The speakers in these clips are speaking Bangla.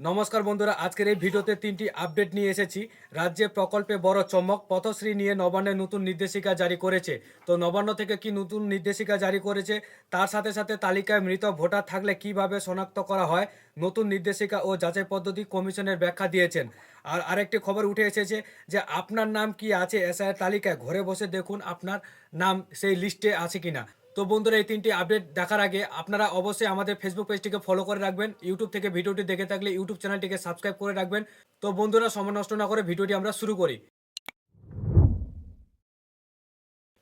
নমস্কার বন্ধুরা, আজকের এই ভিডিওতে তিনটি আপডেট নিয়ে এসেছি। রাজ্যে প্রকল্পে বড় চমক পথশ্রী নিয়ে নবান্নের নতুন নির্দেশিকা জারি করেছে। তো নবান্ন থেকে কি নতুন নির্দেশিকা জারি করেছে, তার সাথে সাথে তালিকায় মৃত ভোটার থাকলে কীভাবে শনাক্ত করা হয়, নতুন নির্দেশিকা ও যাচাই পদ্ধতি কমিশনের ব্যাখ্যা দিয়েছেন। আর আরেকটি খবর উঠে এসেছে যে, আপনার নাম কি আছে? এসআইয়ের তালিকায় ঘরে বসে দেখুন আপনার নাম সেই লিস্টে আছে কিনা। তো বন্ধুরা, এই তিনটি আপডেট দেখার আগে আপনারা অবশ্যই আমাদের ফেসবুক পেজটিকে ফলো করে রাখবেন। ইউটিউব থেকে ভিডিওটি দেখে থাকলে ইউটিউব চ্যানেলটিকে সাবস্ক্রাইব করে রাখবেন। তো বন্ধুরা, সময় নষ্ট না করে ভিডিওটি আমরা শুরু করি।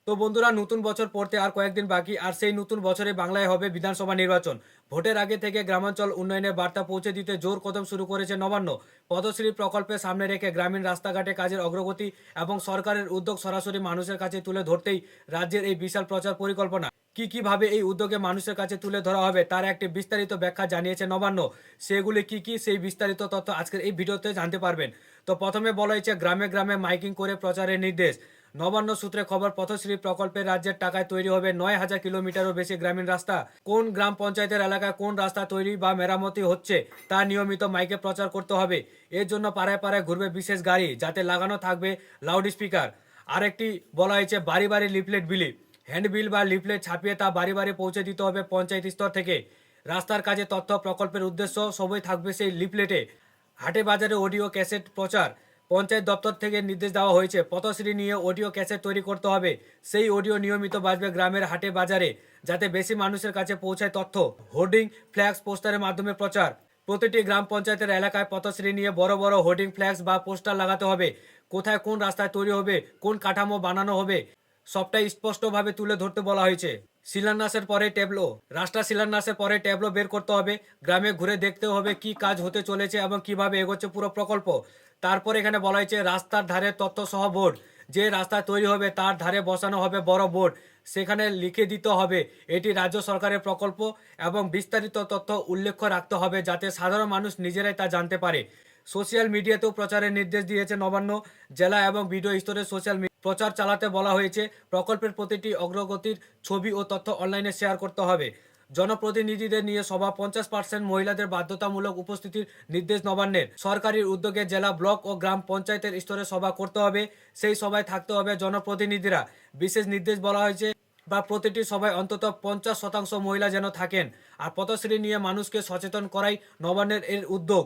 তো বন্ধুরা, নতুন বছর পড়তে আর কয়েকদিন বাকি, আর সেই নতুন বছরে বাংলায় হবে বিধানসভা নির্বাচন। ভোটের আগে থেকে গ্রামাঞ্চল উন্নয়নের বার্তা পৌঁছে দিতে জোর কদম শুরু করেছে নবান্ন। পদশ্রী প্রকল্পের সামনে রেখে গ্রামীণ রাস্তাঘাটে কাজের অগ্রগতি এবং সরকারের উদ্যোগ সরাসরি মানুষের কাছে তুলে ধরতেই রাজ্যের এই বিশাল প্রচার পরিকল্পনা। কি কীভাবে এই উদ্যোগে মানুষের কাছে তুলে ধরা হবে তার একটি বিস্তারিত ব্যাখ্যা জানিয়েছে নবান্ন। সেগুলি কি কি সেই বিস্তারিত তথ্য আজকের এই ভিডিওতে জানতে পারবেন। তো প্রথমে বলা হয়েছে, গ্রামে গ্রামে মাইকিং করে প্রচারের নির্দেশ। নবান্ন সূত্রে খবর, পথশ্রী প্রকল্পের রাজ্যের টাকায় তৈরি হবে নয় হাজার কিলোমিটারও বেশি গ্রামীণ রাস্তা। কোন গ্রাম পঞ্চায়েতের এলাকায় কোন রাস্তা তৈরি বা মেরামতি হচ্ছে তা নিয়মিত মাইকে প্রচার করতে হবে। এর জন্য পাড়ায় পাড়ায় ঘুরবে বিশেষ গাড়ি, যাতে লাগানো থাকবে লাউড স্পিকার আরেকটি বলা হয়েছে, বাড়ি বাড়ি লিফলেট বিলি। হ্যান্ডবিল বা লিফলেট ছাপিয়ে তা বাড়ি বাড়ি পৌঁছে দিতে হবে পঞ্চায়েত স্তর থেকে। রাস্তার কাজে তথ্য প্রকল্পের উদ্দেশ্য সবই থাকবে সেই লিফলেটে। হাটে বাজারে অডিও, ক্যাসেট প্রচার, পঞ্চায়েত দপ্তর থেকে নির্দেশ দেওয়া হয়েছে। পথশ্রী নিয়ে অডিও, ক্যাসেট তৈরি করতে হবে। সেই অডিও নিয়মিত বাজবে গ্রামের হাটে বাজারে, যাতে বেশি মানুষের কাছে পৌঁছায় তথ্য। হোর্ডিং ফ্ল্যাক্স পোস্টারের মাধ্যমে প্রচার। প্রতিটি গ্রাম পঞ্চায়েতের এলাকায় পথশ্রী নিয়ে বড় বড় হোর্ডিং ফ্ল্যাক্স বা পোস্টার লাগাতে হবে। কোথায় কোন রাস্তায় তৈরি হবে, কোন কাঠামো বানানো হবে সবটাই স্পষ্টভাবে তুলে ধরতে বলা হয়েছে। শিলান্যাসের পরে ট্যাবলো, রাস্তা শিলান্যাসের পরে ট্যাবলো বের করতে হবে, গ্রামে ঘুরে দেখতে হবে কি কাজ হতে চলেছে এবং কীভাবে এগোচ্ছে পুরো প্রকল্প। তারপর এখানে বলা হয়েছে, রাস্তার ধারে তথ্য সহ বোর্ড, যে রাস্তা তৈরি হবে তার ধারে বসানো হবে বড় বোর্ড। সেখানে লিখে দিতে হবে, এটি রাজ্য সরকারের প্রকল্প এবং বিস্তারিত তথ্য উল্লেখ রাখতে হবে যাতে সাধারণ মানুষ নিজেরাই তা জানতে পারে। সোশ্যাল মিডিয়াতেও প্রচারের নির্দেশ দিয়েছে নবান্ন জেলা এবং ভিডিও স্তরে সোশ্যাল প্রচার চালাতে বলা হয়েছে। প্রকল্পের প্রতিটি অগ্রগতির ছবি ও তথ্য অনলাইনে শেয়ার করতে হবে। জনপ্রতিনিধিদের নিয়ে সভা, পঞ্চাশ পার্সেন্ট মহিলাদের বাধ্যতামূলক উপস্থিতির নির্দেশ নবান্নের। সরকারি উদ্যোগে জেলা ব্লক ও গ্রাম পঞ্চায়েতের স্তরে সভা করতে হবে। সেই সভায় থাকতে হবে জনপ্রতিনিধিরা। বিশেষ নির্দেশ বলা হয়েছে বা প্রতিটি সভায় অন্তত পঞ্চাশ শতাংশ মহিলা যেন থাকেন। আর পথশ্রী নিয়ে মানুষকে সচেতন করাই নবান্নের এর উদ্যোগ।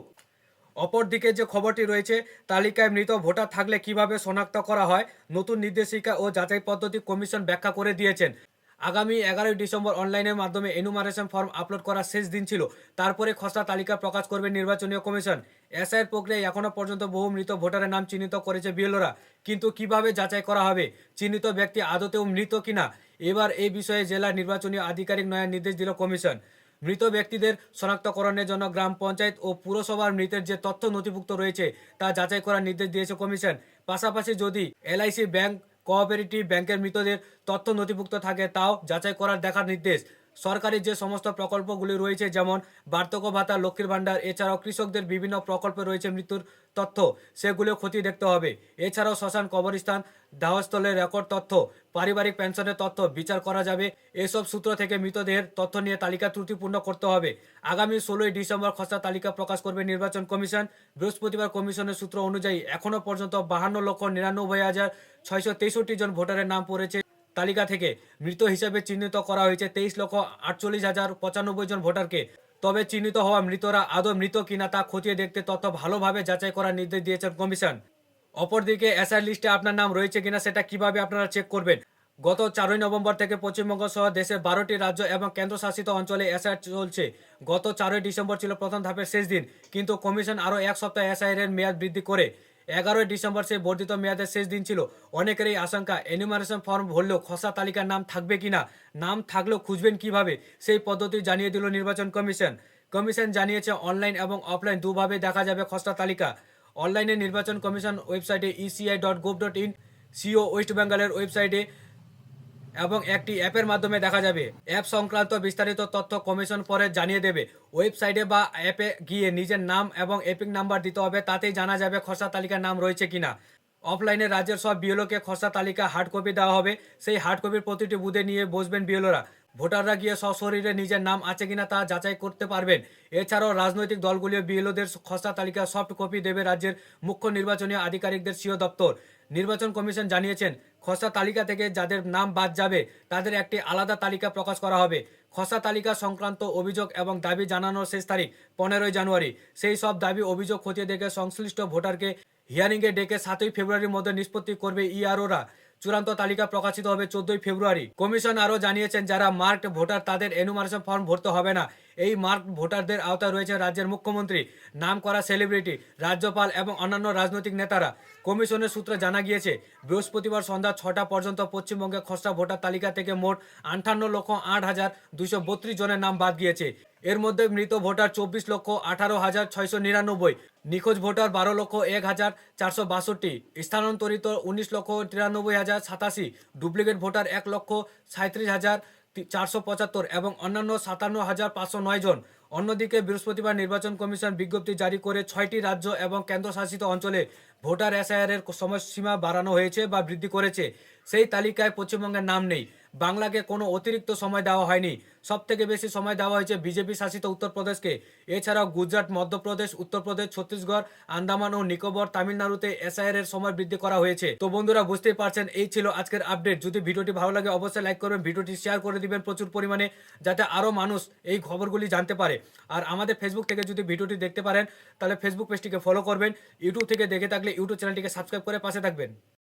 অপরদিকে যে খবরটি রয়েছে, তালিকায় মৃত ভোটার থাকলে কীভাবে শনাক্ত করা হয়, নতুন নির্দেশিকা ও যাচাই পদ্ধতি কমিশন ব্যাখ্যা করে দিয়েছেন। আগামী এগারোই ডিসেম্বর অনলাইনের মাধ্যমে এনুমারেশন ফর্ম আপলোড করার শেষ দিন ছিল। তারপরে খসড়া তালিকা প্রকাশ করবে নির্বাচনীয় কমিশন। এসআইয়ের প্রক্রিয়ায় এখনও পর্যন্ত বহু মৃত ভোটারের নাম চিহ্নিত করেছে বিএলওরা। কিন্তু কীভাবে যাচাই করা হবে? চিহ্নিত ব্যক্তি আদতেও মৃত কিনা? এবার এই বিষয়ে জেলা নির্বাচনী আধিকারিক নয়ার নির্দেশ দিল কমিশন। মৃত ব্যক্তিদের শনাক্তকরণের জন্য গ্রাম পঞ্চায়েত ও পুরসভার মৃতের যে তথ্য নথিভুক্ত রয়েছে তা যাচাই করার নির্দেশ দিয়েছে কমিশন। পাশাপাশি যদি এলআইসি ব্যাংক, কোঅপারেটিভ ব্যাংকের মৃতদের তথ্য নথিভুক্ত থাকে, তাও যাচাই করার দেখার নির্দেশ সরকারি যে সমস্ত প্রকল্পগুলি রয়েছে, যেমন বার্ধক্য ভাতা, লক্ষ্মীর ভাণ্ডার, এছাড়াও কৃষকদের বিভিন্ন প্রকল্পে রয়েছে মৃত্যুর তথ্য সেগুলো ক্ষতি দেখতে হবে। এছাড়াও শ্মশান, কবরস্থান দাহস্থলের রেকর্ড তথ্য, পারিবারিক পেনশনের তথ্য বিচার করা যাবে, এসব সূত্র থেকে মৃতদেহের তথ্য নিয়ে তালিকা ত্রুটিপূর্ণ করতে হবে। আগামী ষোলোই ডিসেম্বর খসড়া তালিকা প্রকাশ করবে নির্বাচন কমিশন। বৃহস্পতিবার কমিশনের সূত্র অনুযায়ী এখনও পর্যন্ত বাহান্ন লক্ষ নিরানব্বই হাজার ছয়শো তেষট্টি জন ভোটারের নাম পড়েছে। তালিকা থেকে মৃত হিসেবে চিহ্নিত করা হয়েছে তেইশ লক্ষ আটচল্লিশ হাজার পঁচানব্বই জন ভোটারকে। তবে চিহ্নিত হওয়া মৃতরা আদৌ মৃত কিনা তা খতিয়ে দেখতে তথ্য ভালোভাবে যাচাই করার নির্দেশ দিয়েছেন কমিশন। অপরদিকে এসআর লিস্টে আপনার নাম রয়েছে কিনা সেটা কীভাবে আপনারা চেক করবেন? গত চারই নভেম্বর থেকে পশ্চিমবঙ্গ সহ দেশের বারোটি রাজ্য এবং কেন্দ্রশাসিত অঞ্চলে এসআর চলছে। গত চারই ডিসেম্বর ছিল প্রথম ধাপের শেষ দিন, কিন্তু কমিশন আরও এক সপ্তাহ এসআইআর এর মেয়াদ বৃদ্ধি করে এগারোই ডিসেম্বর সেই বর্ধিত মেয়াদের শেষ দিন ছিল। অনেকেরই আশঙ্কা এনিমারেশন ফর্ম ভরলেও খসড়া তালিকার নাম থাকবে কি না নাম থাকলেও খুঁজবেন কীভাবে, সেই পদ্ধতি জানিয়ে দিল নির্বাচন কমিশন। কমিশন জানিয়েছে অনলাইন এবং অফলাইন দুভাবে দেখা যাবে খসড়া তালিকা। অনলাইনে নির্বাচন কমিশন ওয়েবসাইটে ECI dot gov dot in CEO west বেঙ্গলের ওয়েবসাইটে এবং একটি অ্যাপের মাধ্যমে দেখা যাবে। অ্যাপ সংক্রান্ত বিস্তারিত তথ্য কমিশন পরে জানিয়ে দেবে। ওয়েবসাইটে বা অ্যাপে গিয়ে নিজের নাম এবং এপিক নাম্বার দিতে হবে, তাতেই জানা যাবে খসড়া তালিকার নাম রয়েছে কিনা। অফলাইনে রাজ্যের সব বিএলওকে খসড়া তালিকা হার্ড কপি দেওয়া হবে। সেই হার্ড কপির প্রতিটি বুধে নিয়ে বসবেন বিএলওরা। ভোটাররা গিয়ে সশরীরে নিজের নাম আছে কিনা তা যাচাই করতে পারবেন। এছাড়াও রাজনৈতিক দলগুলিও বিএলওদের খসড়া তালিকা সফট কপি দেবে রাজ্যের মুখ্য নির্বাচনী আধিকারিকদের সিও দপ্তর। নির্বাচন কমিশন জানিয়েছেন, খসড়া তালিকা থেকে যাদের নাম বাদ যাবে, তাদের একটি আলাদা তালিকা প্রকাশ করা হবে। খসড়া তালিকা সংক্রান্ত অভিযোগ এবং দাবি জানানোর শেষ তারিখ, পনেরোই জানুয়ারি। সেই সব দাবি, অভিযোগ খতিয়ে দেখে সংশ্লিষ্ট ভোটারকে হিয়ারিংয়ে ডেকে সাতই ফেব্রুয়ারির মধ্যে নিষ্পত্তি করবে ইআরওরা। চূড়ান্ত তালিকা প্রকাশিত হবে চোদ্দই ফেব্রুয়ারি। কমিশন আরও জানিয়েছেন, যারা মার্কড ভোটার তাদের এনুমারেশন ফর্ম ভরতে হবে না। এই মার্ক ভোটারদের আওতায় রয়েছে রাজ্যের মুখ্যমন্ত্রী, নাম করা সেলিব্রিটি রাজ্যপাল এবং অন্যান্য রাজনৈতিক নেতারা। কমিশনের সূত্রে জানা গিয়েছে, বৃহস্পতিবার সন্ধ্যা ছটা পর্যন্ত পশ্চিমবঙ্গে খসড়া ভোটার তালিকা থেকে মোট আটান্ন লক্ষ আট হাজার দুশো বত্রিশ জনের নাম বাদ গিয়েছে। এর মধ্যে মৃত ভোটার চব্বিশ লক্ষ আঠারো হাজার ছয়শো নিরানব্বই। নিখোঁজ ভোটার বারো লক্ষ এক হাজার চারশো বাষট্টি, স্থানান্তরিত উনিশ লক্ষ তিরানব্বই হাজার সাতাশি, ডুপ্লিকেট ভোটার এক লক্ষ সাঁত্রিশ হাজার চারশো পঁচাত্তর এবং অন্যান্য সাতান্ন হাজার পাঁচশো নয় জন। অন্যদিকে বৃহস্পতিবার নির্বাচন কমিশন বিজ্ঞপ্তি জারি করে ছয়টি রাজ্য এবং কেন্দ্রশাসিত অঞ্চলে ভোটার এসআইআর এর সময়সীমা বাড়ানো হয়েছে বা বৃদ্ধি করেছে। সেই তালিকায় পশ্চিমবঙ্গের নাম নেই। বাংলাকে কোনো অতিরিক্ত সময় দেওয়া হয়নি। সব থেকে বেশি সময় দেওয়া হয়েছে বিজেপি শাসিত উত্তরপ্রদেশকে। এছাড়াও গুজরাট, মধ্যপ্রদেশ, উত্তরপ্রদেশ, ছত্তিশগড়, আন্দামান ও নিকোবর, তামিলনাড়ুতে এসআইআর এর সময় বৃদ্ধি করা হয়েছে। তো বন্ধুরা, বুঝতেই পারছেন, এই ছিল আজকের আপডেট। যদি ভিডিওটি ভালো লাগে, অবশ্যই লাইক করবেন, ভিডিওটি শেয়ার করে দিবেন প্রচুর পরিমাণে, যাতে আরও মানুষ এই খবরগুলি জানতে পারে। আর আমাদের ফেসবুক থেকে যদি ভিডিওটি দেখতে পারেন, তাহলে ফেসবুক পেজটিকে ফলো করবেন। ইউটিউব থেকে দেখে থাকলে ইউটিউব চ্যানেলটিকে সাবস্ক্রাইব করে পাশে থাকবেন।